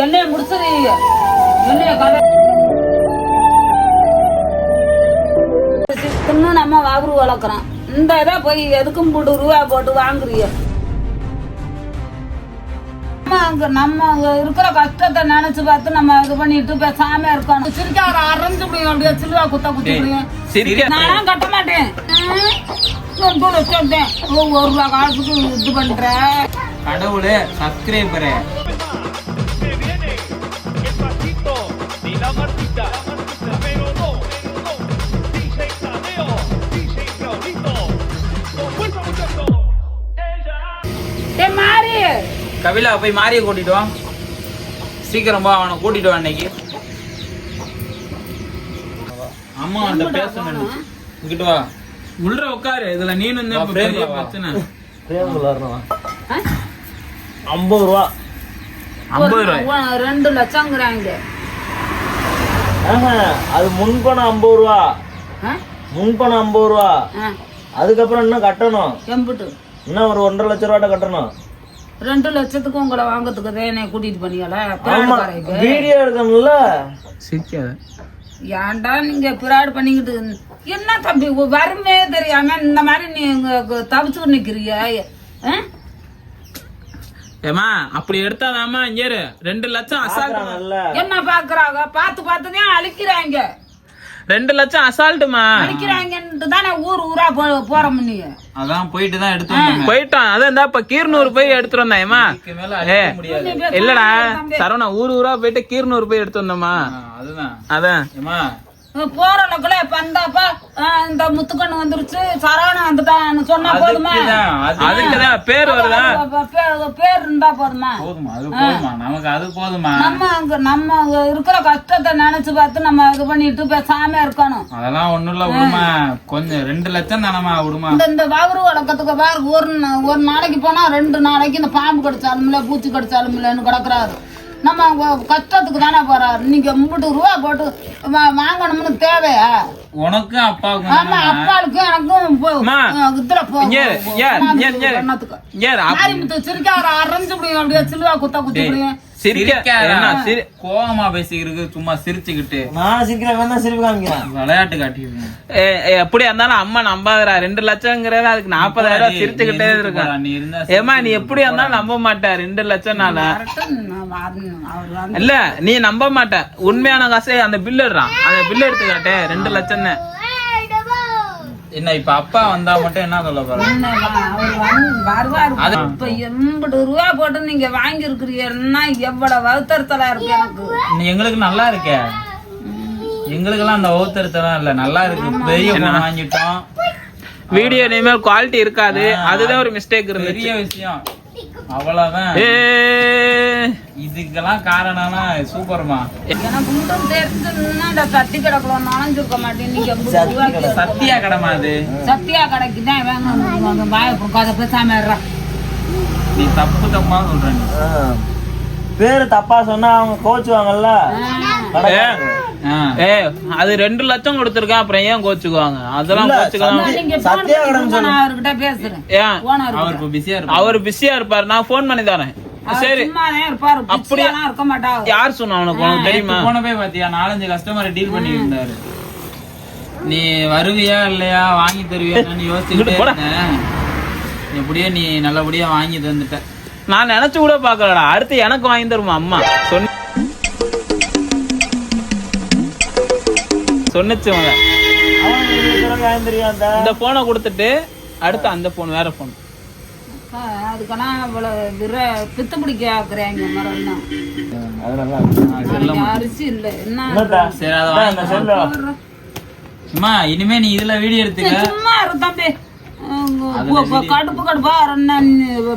முடிச்சிருவீங்க என்னைய கதை இன்னும் நம்ம வாகுரு வளர்க்குறோம் இந்த இதை போய் எதுக்கும் போட்டு ரூபா போட்டு வாங்குறீங்க நம்ம அங்க நம்ம இருக்கிற கஷ்டத்தை நினைச்சு பார்த்து நம்ம இது பண்ணிட்டு பேசாம இருக்கணும். சிரிக்க ஒரு அரைஞ்சு முடியும் அப்படியே சில்வா குத்த குத்தி முடியும் நானும் கட்ட மாட்டேன். ரெண்டு லட்சம் ஒரு ரூபா காசுக்கு இது பண்ற? கடவுளே சப்ஸ்கிரைபரு கபிலா போய் மாரியை கூட்டிட்டு வா. சீக்கிரம் பா அவனை கூட்டிட்டு வா இன்னைக்கு. அம்மா அந்த பேசணும் இங்கிட்டு வா. உள்ள உட்காரு. இதுல நீனு இருந்தா இப்ப பெரிய பிரச்சனை? ஐம்பது ரூபா ஐம்பது ரூபாய் ஒரு ரெண்டு லட்சங்கிறாங்க அது முன்பணம் ஐம்பது ரூபா. ஆ? முன்பணம் ஐம்பது ரூபா. ஆ, அதுக்கப்புறம் இன்னும் கட்டணும். எம்புட்டு. இன்னும் ஒரு ஒன்றரை லட்ச ரூபாட்ட கட்டணும். ரெண்டு லட்சத்துக்கு உங்களை வாங்கறதுக்கு தான் என்னை கூட்டிட்டு பண்ணியால வீடியோ எடுக்கணும்ல. சிரிக்காத. ஏன்டா நீங்க பிராடு பண்ணிக்கிட்டு என்ன தம்பி வறுமையே தெரியாம இந்த மாதிரி நீங்க தவிச்சுட்டு நிக்கிறிய? ஆ? ஏமா அப்படி எடுத்தாதாமா இங்க. ரெண்டு லட்சம் அசால்ட் என்ன பாக்குறாங்க? பார்த்து பார்த்து தான் அழிக்கிறாங்க. ரெண்டு லட்சம் அசால்ட்டுமா அழிக்கிறாங்கன்ட்டு தானே ஊர் ஊரா போ- போறோம் நீங்க அதான் போயிட்டு தான் எடுத்து போயிட்டான். அதான் இந்த இப்ப கீர்னூர் போய் எடுத்துட்டு வந்தாயம்மா ஏ இல்லடா. சரவணா ஊர் ஊரா போயிட்டு கீர்னூர் போய் எடுத்து வந்தோமா அதுதான். அதான். அளவுக்குல பந்தாப்பா இந்த முத்துக்கண்ணு வந்துருச்சு சரவணன் வந்துட்டான்னு சொன்னா போதுமா? அதுக்குதான் பேர் வருதா? பேர் இருந்தா போதுமா? போதுமா அது போதுமா நமக்கு அது போதுமா? நம்ம அங்க நம்ம இருக்கிற கஷ்டத்தை நினைச்சு பார்த்து நம்ம இது பண்ணிட்டு பேசாம இருக்கணும். அதெல்லாம் ஒண்ணும் இல்ல விடுமா. கொஞ்சம் ரெண்டு லட்சம் தானமா விடுமா? இந்த இந்த வகுறு வழக்கத்துக்கு பாரு ஒரு ஒரு நாளைக்கு போனா ரெண்டு நாளைக்கு இந்த பாம்பு கடிச்சாலும்ல பூச்சி கடிச்சாலும்லன்னு கிடக்குறாரு. நம்ம கஷ்டத்துக்கு தானே போறாரு நீங்க முப்பது ரூபா போட்டு வாங்கணும்னு தேவையா உனக்கும் அப்பாவுக்கும் ஆமா அப்பாளுக்கும் எனக்கும் இதுல போ- இங்க இரு, இங்க இரு, இங்க இரு, இங்க இரு. எண்ணத்துக்கு. இங்க இரு, அப்ப- மாரிமுத்து சிரிக்க ஒரு அரைஞ்சு முடியும் அப்படியே சில்வா குத்த குத்தி முடியும் சிரிக்க. கோவமா பேசிக்கிறது சும்மா சிரிச்சுக்கிட்டு. நான் சீக்கிரம் வேணா சிரிப்பு காமிக்கிறேன். விளையாட்டு காட்டிடுவேன் எப்படியா இருந்தாலும் அம்மா நம்பாதடா. ரெண்டு லட்சங்கிறத அதுக்கு நாற்பதாயிரம் சிரிச்சுக்கிட்டே இருக்கான். நீ இருந்தா ஏமா நீ எப்படியா இருந்தாலும் நம்ப மாட்ட ரெண்டு லட்சம் நாள கரெக்டா நான் வரணும். அவர் வந்து இல்ல நீ நம்ப மாட்ட. உண்மையான காசே அந்த பில் எடுறான் அந்த பில் எடுத்து காட்டு ரெண்டு லட்சம் என்ன இப்ப அப்பா வந்தா மட்டும் என்ன சொல்ல போற என்ன வா- அவர் வந்து வருவாரு. இப்ப எண்பது ரூபா போட்டு நீங்க வாங்கி இருக்கிறீங்கன்னா எவ்வளவு வருத்தரத்தலா இருக்கு எனக்கு? நீ எங்களுக்கு நல்லா இருக்க. எங்களுக்கு எல்லாம் அந்த ஒவ்வொருத்தரத்தெல்லாம் இல்ல. நல்லா இருக்கு. பெரிய வாங்கிட்டோம். வீடியோ இனிமேல் குவாலிட்டி இருக்காது. அதுதான் ஒரு மிஸ்டேக் இருக்கு பெரிய விஷயம். அவ்வளவுதான். இதுக்கெல்லாம் காரணம்னா சூப்பர்மா. எனக்கு மட்டும் தெரிஞ்சுன்னா இந்த சட்டி கிடக்குல நனைஞ்சிருக்க மாட்டேன். சத்தியா கடமா அது? சத்தியா கடைக்கு தான் வேணும் வாய கொடுக்காத பேசாம. நீ தப்பு தப்பா சொல்ற. பேரு தப்பா சொன்னா அவங்க கோச்சுவாங்கல்ல? அது ரெண்டு லட்சம் கொடுத்துருக்கேன் அப்புறம் ஏன் கோச்சுக்குவாங்க? அதெல்லாம் கோச்சுக்கலாம் சத்தி- அவர் பிஸியா இருப்பார். அவர் பிஸியா இருப்பார். நான் ஃபோன் பண்ணி தரேன். சரி. அப்படியே- இருக்க மாட்டாங்க யார் சொன்னா உனக்கு உனக்கு தெரியுமா? போன போய் பாத்தியா? நாலஞ்சு கஸ்டமரை டீல் பண்ணி இருந்தாரு நீ வருவியா இல்லையா? வாங்கி தருவியான்னு யோசிச்சுக்கிட்டே இருந்தேன். எப்படியோ நீ நல்லபடியா வாங்கி தந்துட்ட. நான் நினைச்சு கூட பாக்கலடா அடுத்து எனக்கு வாங்கி தருமா அம்மா? சொன்ன சொன்னுச்சு இந்த போனை கொடுத்துட்டு அடுத்து அந்த போன் வேற போன் அதுக்கெல்லாம் இவ்வளவு விர பித்து பிடிக்க ஆக்குறாங்க. அரிசி இல்ல. என்ன? சரி அதை இனிமே நீ இதுல வீடியோ எடுத்துக்க. சும்மா இரு தம்பி. கடுப்பு கடுப்பா அண்ணன்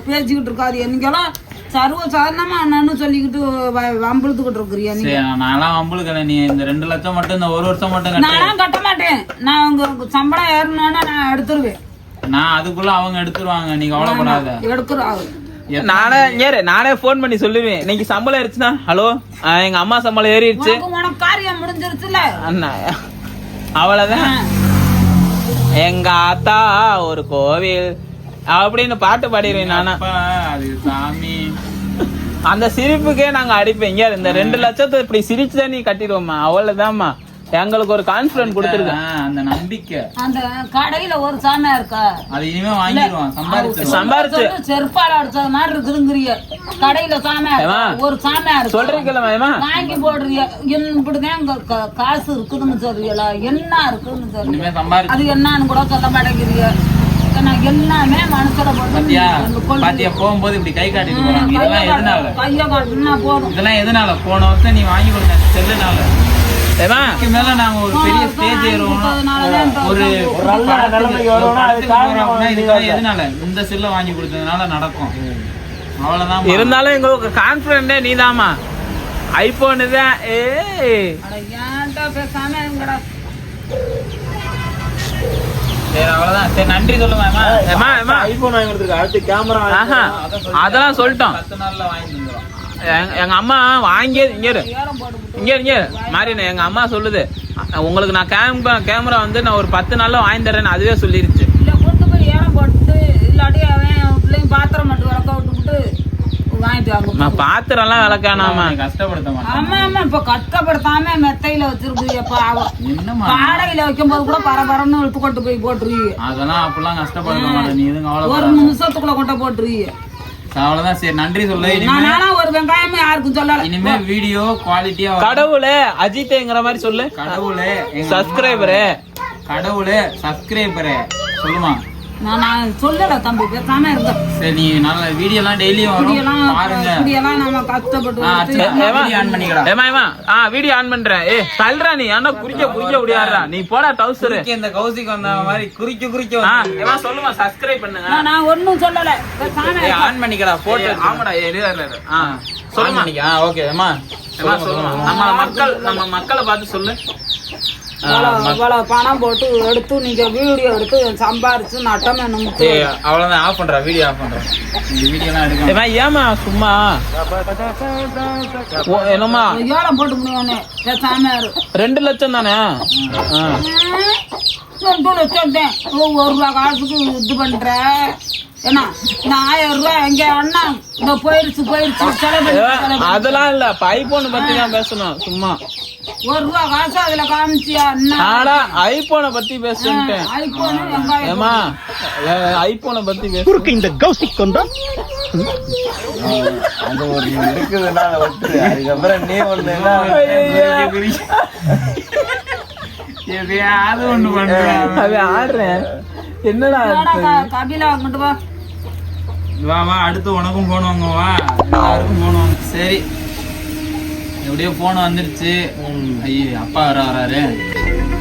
பேசிக்கிட்டு இருக்காது. நீங்கெல்லாம் சர்வ சாதாரணமா அண்ணன்னு சொல்லிக்கிட்டு வ- வம்பிழுத்துக்கிட்டு இருக்கிறியா சரி நான்லாம் வம்புழுக்கல. நீ இந்த ரெண்டு லட்சம் மட்டும் இந்த ஒரு வருஷம் மட்டும் நானும் கட்ட மாட்டேன். நான் உங்க சம்பளம் ஏறணும்னா நான் எடுத்துருவேன். நான் அதுக்குள்ள அவங்க எடுத்துருவாங்க. நீ கவலைப்படாத. எடுக்கிறோம் நானே ஏறு நானே ஃபோன் பண்ணி சொல்லுவேன். இன்னைக்கு சம்பளம் ஏறிச்சுன்னா ஹலோ? எங்க அம்மா சம்பளம் ஏறிடுச்சு. உனக்கு காரியம் முடிஞ்சிருச்சுல? அண்ணா அவ்வளவுதான். எங்க ஆத்தா ஒரு கோவில். அப்படின்னு பாட்டு பாடிடுவேன் நானா. அது சாமி. அந்த சிரிப்புக்கே நாங்க அடிப்போம் இங்க இந்த ரெண்டு லட்சத்தை இப்படி சிரிச்சுதான் நீ கட்டிடுவோம்மா. அவ்வளவுதாம்மா எங்களுக்கு ஒரு கான்பிடன்ட் கொடுத்துருக்க. அந்த நம்பிக்கை. அந்த கடையில ஒரு சாமியா இருக்கா? அது இனிமே வாங்கிடுவான் சம்பாரிச்சு. சொல்லு, செருப்பால அடிச்சது மாதிரி இருக்குதுங்கிறிய. கடையில சாமியா? ஒரு சாமியா இருக்கு? சொல்றீங்களா வாங்கி போடுறிய. இப்படிதான் இங்க க- காசு இருக்குதுன்னு சொல்றீங்களா என்ன இருக்குன்னு சொல்றீங்க அது என்னன்னு கூட சொல்ல மாட்டேங்கிறீங்க எல்லாமே மனசுல போட்டு போகும்போது இப்படி கை காட்டிட்டு போறாங்க. இதெல்லாம் எதனால? கைய காட்டுனா போதும். இதெல்லாம் எதனால? போன வருஷம் நீ வாங்கி கொடுத்த செல்லுனால. மேல நாங்க ஒரு பெரிய ஸ்டேஜ் ஏறுவோம் ஒரு எதனால? இந்த செல்ல வாங்கி கொடுத்ததுனால நடக்கும். அவ்வளவுதான் இருந்தாலும் எங்களுக்கு கான்பிடன்டே நீதாம்மா. ஐபோனு தான். ஏ அதெல்லாம் சொல்லிட்டோம். பத்து நாள்ல வாங்கி தந்துடும் எங்க- எங்க அம்மா வாங்கியே இங்க இங்க இங்க. மாறினே எங்க அம்மா சொல்லுது. உங்களுக்கு நான் கேமரா கேமரா வந்து நான் ஒரு பத்து நாள்ல வாங்கி தரேன்னு அதுவே சொல்லிருச்சு. இல்ல கொண்டு போய் ஏறம் போட்டு இல்லாட்டி அவன் பிள்ளைங்க பாத்திரம் மட்டும் விளக்க விட்டுவிட்டு நான் பாத்திரம்லாம் விளக்கானாமா? அவனை கஷ்டப்படுத்த மாட்டான் ஆமா ஆமா இப்ப கஷ்டப்படுத்தாம மெத்தையில வச்சிருக்கு பாவம். என்னம்மா? பாடையில வைக்கும் போது கூட பரபரன்னு இழுத்து கொண்டு போய் போட்டுருவீங்க அதெல்லாம் அப்பெல்லாம் கஷ்டப்படுத்த மாட்டேன் நீ ஒரு நிமிஷத்துக்குள்ள கொண்டு போட்டுருவீங்க அவ்வளவுதான் சரி நன்றி சொல்லு. நான் இனிமே வேணா ஒரு வெங்காயமே யாருக்கும் சொல்லல. இனிமே வீடியோ குவாலிட்டியா கடவுளே அஜித்தேங்கிற மாதிரி சொல்லு. கடவுளே சப்ஸ்கிரைபரு கடவுளே சப்ஸ்கிரைபரே சொல்லுமா? நான் நான் சொல்லல தம்பி பேசாம இருந்த சரி நீ நல்ல வீடியோ எல்லாம் டெய்லியும் வரும். இப்படியெல்லாம் பாருங்க. இப்படியெல்லாம் நம்ம கஷ்டப்பட்டு ஆ, வச்சு- சரி, video on பண்ணிக்கடா. ஏமா ஏமா ஆ வீடியோ ஆன் பண்றேன். ஏ தள்ளுறா நீ. ஆனா குறிக்க குறிக்க முடியாதுடா நீ போடா டவுசரு இந்த கௌசிக் வந்த மாதிரி குறிக்க குறிக்க ஆ ஏமா சொல்லுமா சப்ஸ்கிரைப் பண்ணுங்க. நான் ஒண்ணும் சொல்லல. பேசாம ஏய், ஆன் பண்ணிக்கடா போட்டோ ஏய், ஆமாடா ஏய், இரு. ஆ சொல்லுமா நீங்க ஆ ஓகே அம்மா ஏமா சொல்லுமா நம்ம மக்கள் நம்ம மக்களை பார்த்து சொல்லு. இவ்வளவு இவ்வளவு பணம் போட்டு எடுத்து நீங்க வீடியோ எடுத்து சம்பாரிச்சு நட்டம் அவ்வளவுதான் ஆஃப் பண்றா வீடியோ ஆஃப் பண்றேன் இந்த ஏமா ஏமா சும்மா? என்னம்மா? போட்டு முடியும் ரெண்டு லட்சம் தானே? ஆ. ரெண்டு லட்சம் தான் ஓ, ஒரு ரூபா காசுக்கு இது பண்ற? ஏன்னா இந்த ஆயிரம் ரூபாய் எங்க அண்ணா? இந்த போயிடுச்சு போயிடுச்சு செலவு. அதெல்லாம் இல்ல. ஐபோன் பத்தி தான் பேசணும் சும்மா. ஒரு ரூபா காசு அதுல காமிச்சியா அண்ணா? ஆனா ஐபோனை பத்தி வெங்காயம் ஏமா ஐபோனை பத்தி பேசு இந்த கௌசிக் கொண்டா? அந்த ஒரு இருக்குதுன்னா அதை விட்டுரு அதுக்கப்புறம் நீ ஒண்ணு எதையாவது ஒண்ணு பண்றேன் ஆடுறேன். என்னடா கபிலா வா. வா வா அடுத்து உனக்கும் போன் வாங்க வா. எல்லாருக்கும் போன் வாங்க. சரி. எப்படியோ போன் வந்துருச்சு. ஐயோ அப்பா வர வராரு.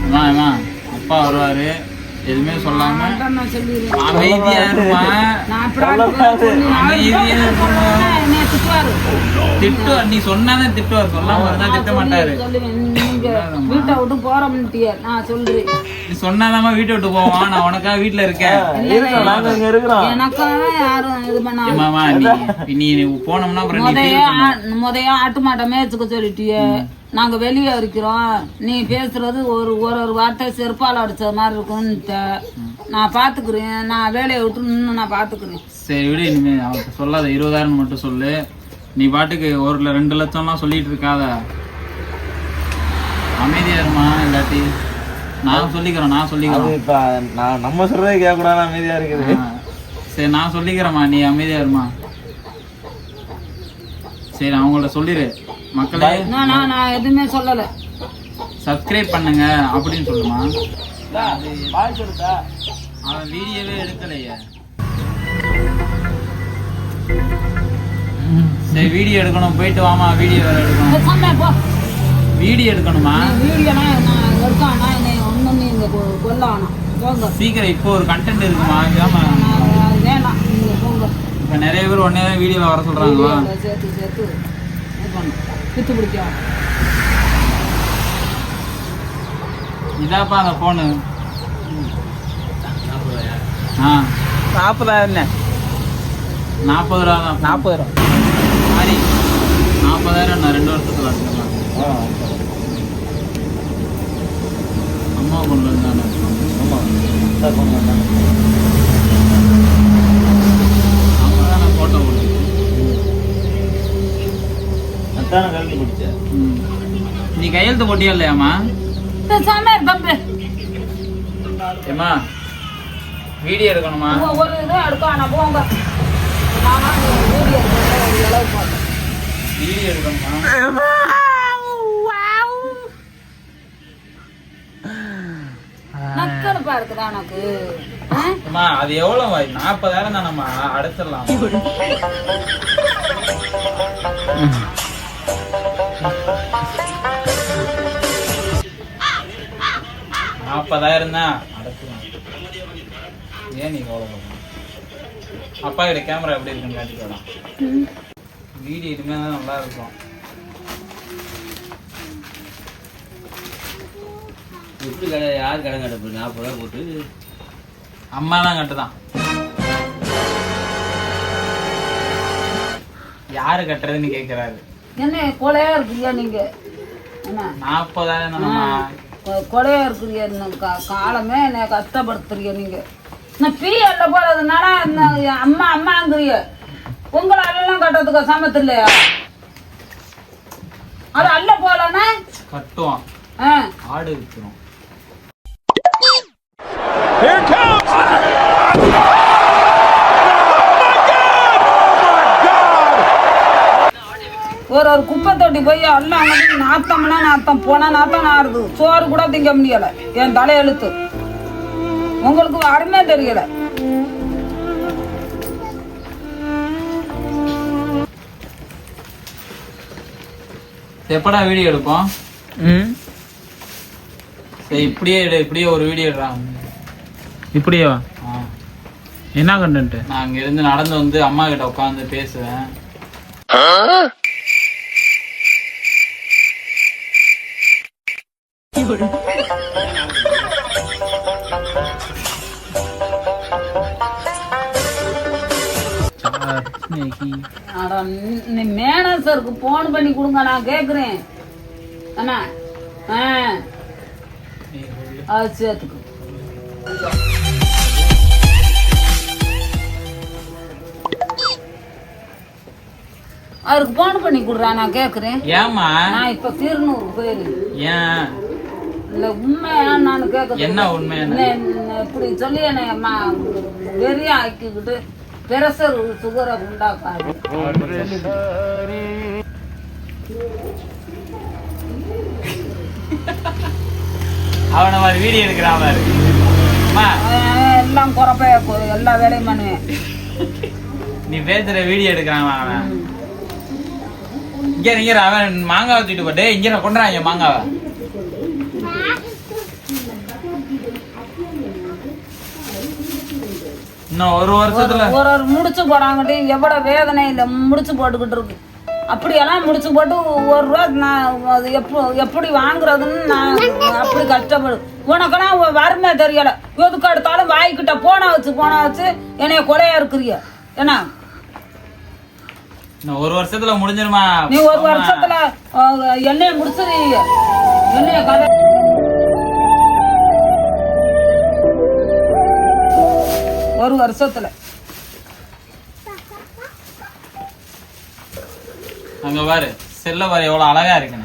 அம்மா அம்மா அப்பா வருவாரு. எதுவுமே சொல்லாம அமைதியா இருமா. திட்டுவாரு. திட்டு நீ சொன்னாதான் திட்டுவார். சொல்லாம இருந்தா திட்ட மாட்டாரு. நீங்க வீட்டை விட்டு போறோம்ட்டிய நான் சொல்றேன். நீ சொன்னாதாம்மா வீட்டை விட்டு போவான் நான் உனக்காக வீட்டுல இருக்கேன். இங்க எனக்காக யாரும் இது பண்ண ஏமாமா நீ நீ போனோம்னா அப்புறம் நீ முதைய ஆட்டு மாட்டை மேய்ச்சுக்க சொல்லிட்டிய. நாங்க வெளியே இருக்கிறோம். நீ பேசுறது ஒரு ஒரு ஒரு வார்த்தை செருப்பால் அடிச்ச மாதிரி இருக்குன்னுட்ட. நான் பாத்துக்கிறேன். நான் வேலையை விட்டு நின்று நான் பாத்துக்கிறேன். சரி விடு இனிமே அவர்கிட்ட சொல்லாத. இருபதாயிரம் மட்டும் சொல்லு. நீ பாட்டுக்கு ஒரு ல- ரெண்டு லட்சம்லாம் சொல்லிட்டு இருக்காத. அமைதியா இருமா இல்லாட்டி? நான் சொல்லிக்கிறேன் நான் சொல்லிக்கிறேன். இப்ப நான் நம்ம சொல்றதே கேட்க கூடாது அமைதியா இருக்குது. சரி நான் சொல்லிக்கிறேம்மா நீ அமைதியா இருமா. சரி அவங்கள்ட்ட சொல்லிடு. மக்களே நான் எதுவுமே சொல்லல. சப்ஸ்கிரைப் பண்ணுங்க அப்படின்னு சொல்லுமா. அவன் வீடியோவே எடுக்கலையே. சரி வீடியோ எடுக்கணும். போயிட்டு வாமா வீடியோ வேற எடுக்கணும். வீடியோ எடுக்கணுமா? வீடியோலாம் நான் எடுக்கானா என்னை ஒன்றும் நீங்க கொல்லானா. போங்க. சீக்கிரம் இப்போ ஒரு கண்டென்ட் இருக்குமா? வேணாம். நீங்க போங்க. இப்ப நிறைய பேர் உடனே தான் வீடியோல வர சொல்றாங்களா? வீடியோல சேர்த்து சேர்த்து. இது பண்ணு. பித்து பிடிக்கும் இதாப்பா அந்த போனு ஆ. நாற்பதாயிரம் என்ன? நாற்பது ரூபா தான் நாற்பது ரூபா. மாறி நாற்பதாயிரம் நான் ரெண்டு வருஷத்துல எடுத்துக்கலாம் அம்மா கொண்டு ஆமா. இந்தா கொண்டு வந்தாங்க. அவங்க தானே போட்டோ போட்டு ம். நீ கையெழுத்து போட்டியா இல்லையாம்மா? பேசாம இரு தம்பி ஏம்மா வீடியோ எடுக்கணுமா? ஒரு இது எடுக்க போங்க. நானா வீடியோ எடுக்கிறேன், இளவு போட்டேன். வீடியோ எடுக்கணுமா? நக்கலுப்பா இருக்குதா உனக்கு? அது எவ்வளவு? நாற்பதாயிரம் தானம்மா. அடைச்சிடலாம். நாற்பதாயிரம் தான். அடைச்சிடலாம். ஏன் நீ கவலைப்படணும் அப்பா கிட்ட கேமரா எப்படி இருக்குன்னு காட்டிட்டு வரலாம் வீடியோ இனிமேல் தான் நல்லா இருக்கும். எப்படி கடை யார் கடன் கிடப்பு நாற்பது ரூபா போட்டு. அம்மா தான் கட்டுதான். யாரு கட்டுறதுன்னு கேக்குறாரு. என்ன கொலையா இருக்கிறியா நீங்க? என்ன? நாற்பதாயிரம் தானம்மா. கொ- கொலையா இருக்கிறியா இன்னும் கா- காலமே என்னை கஷ்டப்படுத்துறிய நீங்க. நான் பீ அல்ல போறதுனால இந்த அம்மா அம்மாங்கிறிய உங்களை எல்லாம் கட்டுறதுக்கு சமத்து இல்லையா? அது அல்ல போலன்னா கட்டுவோம் ஆ. ஆடு விற்கிறோம் ஒரு ஒரு குப்பை தொட்டி போய் எல்லாம் அங்கே நாத்தம்னா நாத்தம் போனா நாத்தம் நாறுது சோறு கூட திங்க முடியல. என் தலையெழுத்து உங்களுக்கு அருமையே தெரியல. எப்படா வீடியோ எடுப்போம்? சரி இப்படியே எடு இப்படியே ஒரு வீடியோ எடுறான் இப்படியே என்ன கண்டென்ட் நான் அங்க இருந்து நடந்து வந்து அம்மா கிட்ட உட்காந்து பேசுவேன். அட, நீ- நீ மேனேஜருக்கு போன் பண்ணி கொடுங்க நான் கேக்குறேன். அண்ணா ஆ. அது சேர்த்துக்கு. அவருக்கு போன் பண்ணி கொடுறா நான் கேக்குறேன். ஏம்மா? நான் இப்ப திருநூறு போயிரு ஏன்? இல்ல உண்மையா நான் கேக்குறேன். என்ன உண்மை இப்படி சொல்லி என்னை வெறியா ஆக்கிக்கிட்டு பிரஷர் சுகரை உண்டாக்காது அவனை மாதிரி வீடியோ எடுக்கிறான் எல்லாம் குறப்பைய எல்லா வேலையும் பண்ணுவேன். நீ பேசுற வீடியோ எடுக்கிறான் அவன். இங்க இங்க அவன் மாங்காவை தூக்கிட்டு போட்டு இங்க கொண்டாங்க மாங்காவை. இன்னும் ஒரு வருஷத்துல. ஒரு ஒரு முடிச்சு போடாங்கட்டு எவ்வளவு வேதனை இல்லை முடிச்சு போட்டுக்கிட்டு இருக்கு. அப்படியெல்லாம் முடிச்சு போட்டு ஒரு ரூபா நான் அது எப்போ எப்படி வாங்குறதுன்னு நான் அப்படி கஷ்டப்படு. உனக்கெல்லாம் வறுமை தெரியல. எதுக்கு எடுத்தாலும் வாய்க்கிட்ட போன வச்சு போன வச்சு என்னைய கொலையா இருக்கிறிய. என்ன? ஒரு வருஷத்துல முடிஞ்சிருமா? நீ ஒரு வருஷத்துல என்னைய முடிச்சிருவீங்க என்னைய கதை ஒரு வருஷத்துல. அங்க பாரு செல்ல பாரு எவ்வளவு அழகா இருக்குன்னு.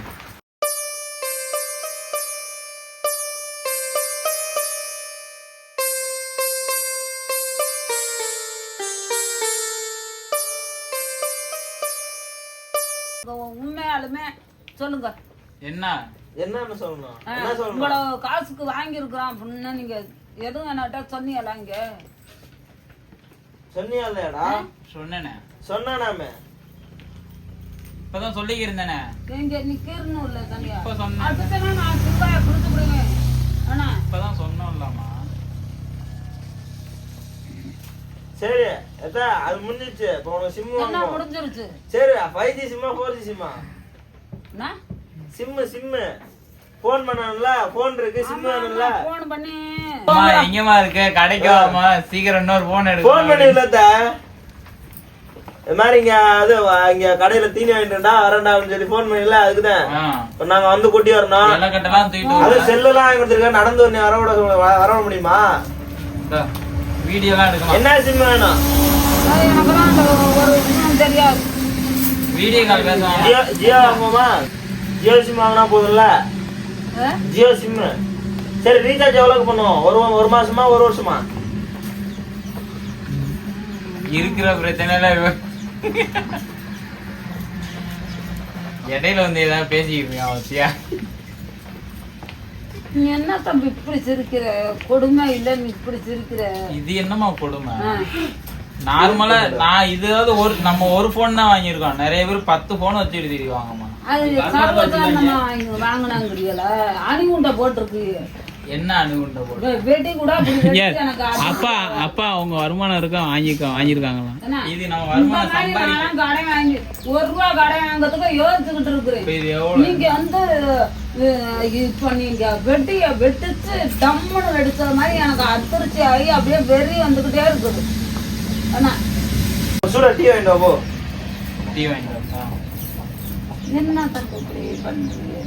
சொல்லுங்க. என்ன? என்னன்னு சொல்லணும். என்ன சொல்லணும்? இவ்வளவு காசுக்கு வாங்கியிருக்கிறோம் அப்படின்னு நீங்க எதுவும் என்னட்ட சொன்னீங்களா இங்க? சொன்னியா இல்லையாடா சொன்னேனே. சொன்னானாமே. இப்பதான் சொல்லிக்கிருந்தேனே. எங்க நிக்கிறணும் இல்ல தனியா? இப்ப சொன்னேன். அதுக்கு நான் சிப்பாய கொடுத்து விடுங்க ஆனா இப்பதான் சொன்னோம்லாமா சரி எத்தா அது முடிஞ்சிச்சு இப்போ உனக்கு சிம் என்ன வாங்குவோம் முடிஞ்சிருச்சு? சரி ஃபைவ் ஜி சிம்மா four G Simha? Sim sim. Phone பண்ணணும்ல? ஃபோன் இருக்கு சிம் வேணும்ல? போன் பண்ணி. அம்மா எங்கம்மா இருக்கு. கடைக்கு வாமா சீக்கிரம் இன்னொரு போன் எடுக்க இல்லத்த இது மாதிரி இங்க அது இங்க கடையில தீனி வாங்கிட்டுடா வரேன்டா அப்படின்னு சொல்லி ஃபோன் பண்ணல அதுக்குதான். இப்ப நாங்க வந்து கூட்டி வரணும். அது வரேன். செல்லுலாம் வாங்கி கொடுத்துருக்கேன். நடந்து வந்து வர விட வர- முடியுமா? வீடியோலாம் எடுக்கணும். என்ன சிம் வேணும்? தெரியாது. வீடியோ கால் பேசுவாங்க ஜியோ ஜியோ வாங்குவோமா? ஜியோ சிம் வாங்கினா போதும்ல? ஜியோ சிம் சரி ரீசார்ஜ் எவ்வளவுக்கு பண்ணுவோம்? ஒரு ஒரு மாசமா ஒரு வருஷமா? இருக்கிற பிரச்சனைல இடையில வந்து ஏதாவது பேசிக்கிட்டு வச்சியா நீ என்ன தம்பி இப்படி சிரிக்கிற? கொடுமை இல்ல நீ இப்படி சிரிக்கிற? இது என்னமா கொடுமை. நார்மலா நான் இதாவது ஒரு நம்ம ஒரு போன் தான் வாங்கியிருக்கோம். நிறைய பேர் பத்து போன் வச்சுட்டு திரிவாங்கம்மா அது சர்வசாதாரணமா வாங்கி- வாங்கினாங்கிறீங்களா அணிகுண்டை போட்டிருக்கு. என்ன அணுகுண்ட போடு வெ- வெடி கூட அப்படி வெட்டி எனக்கு அது- அப்பா அப்பா அவங்க வருமானம் இருக்கா வாங்கிக்க வாங்கியிருக்காங்களாம் என்ன? இது நம்ம வருமானம் கடை வாங்கி ஒரு ரூபா கடை வாங்குறதுக்கு யோசிச்சுக்கிட்டு எவ்வளவு? நீங்க வந்து இப்ப நீங்க வெட்டிய வெட்டிச்சு டம்முன்னு வெடிச்சது மாதிரி எனக்கு அதிர்ச்சி ஆகி அப்படியே வெறி வந்துகிட்டே இருக்குது. சூட டீ வாங்கிட்டு வா போ டீ வாங்கிட்டு? என்ன தப்பு பண்றீங்க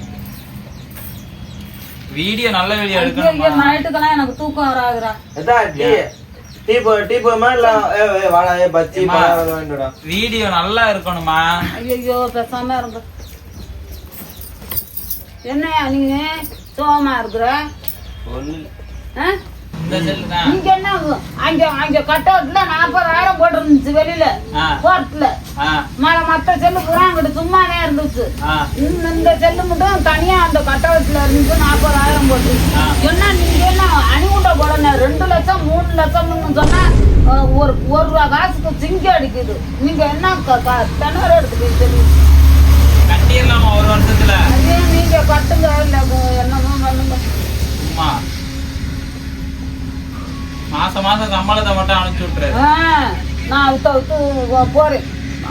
வீடியோ நல்ல வீடியோ எடுக்கணுமா நைட்டுக்கெல்லாம் எனக்கு தூக்கம் வராதுடா எதா டீ டீ போ டீ போமா இல்ல ஏ, ஏ, வாடா ஏ பச்சி வாடா. வீடியோ நல்லா இருக்கணுமா ஐயோ பேசாம இருங்க என்னையா நீங்க சோகமா இருக்கிற ஒண்ணு. ஆ? நீங்க என்ன அங்க அங்க கட்டவுட்ல நாற்பதாயிரம் போட்டிருந்துச்சு வெளியில. கோர்ட்ல ஆ. ம- மத்த செல்லு பூரா அங்கிட்டு சும்மாவே இருந்துச்சு. இந்த செல்லு மட்டும் தனியா அந்த கட்டவுட்ல இருந்து நாற்பதாயிரம் போட்டு ஆ. என்ன நீங்க என்ன அணிகுண்ட போடணும்? ரெண்டு லட்சம் மூணு லட்சம்னு சொன்னா ஒரு ஒரு ரூபா காசுக்கு சிங்கி அடிக்குது. நீங்க என்ன திணற எடுத்துக்கீங்க தெரியும் கட்டிடலாமா ஒரு வருஷத்துல? நீங்க கட்டுங்க இல்ல என்னமோ பண்ணுங்க. மாசம் மாசம் சம்பளத்தை மட்டும் அனுப்பிச்சு விட்டுரு. நான் விட்டு விட்டு போறேன்.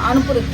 அனுப்புறேன்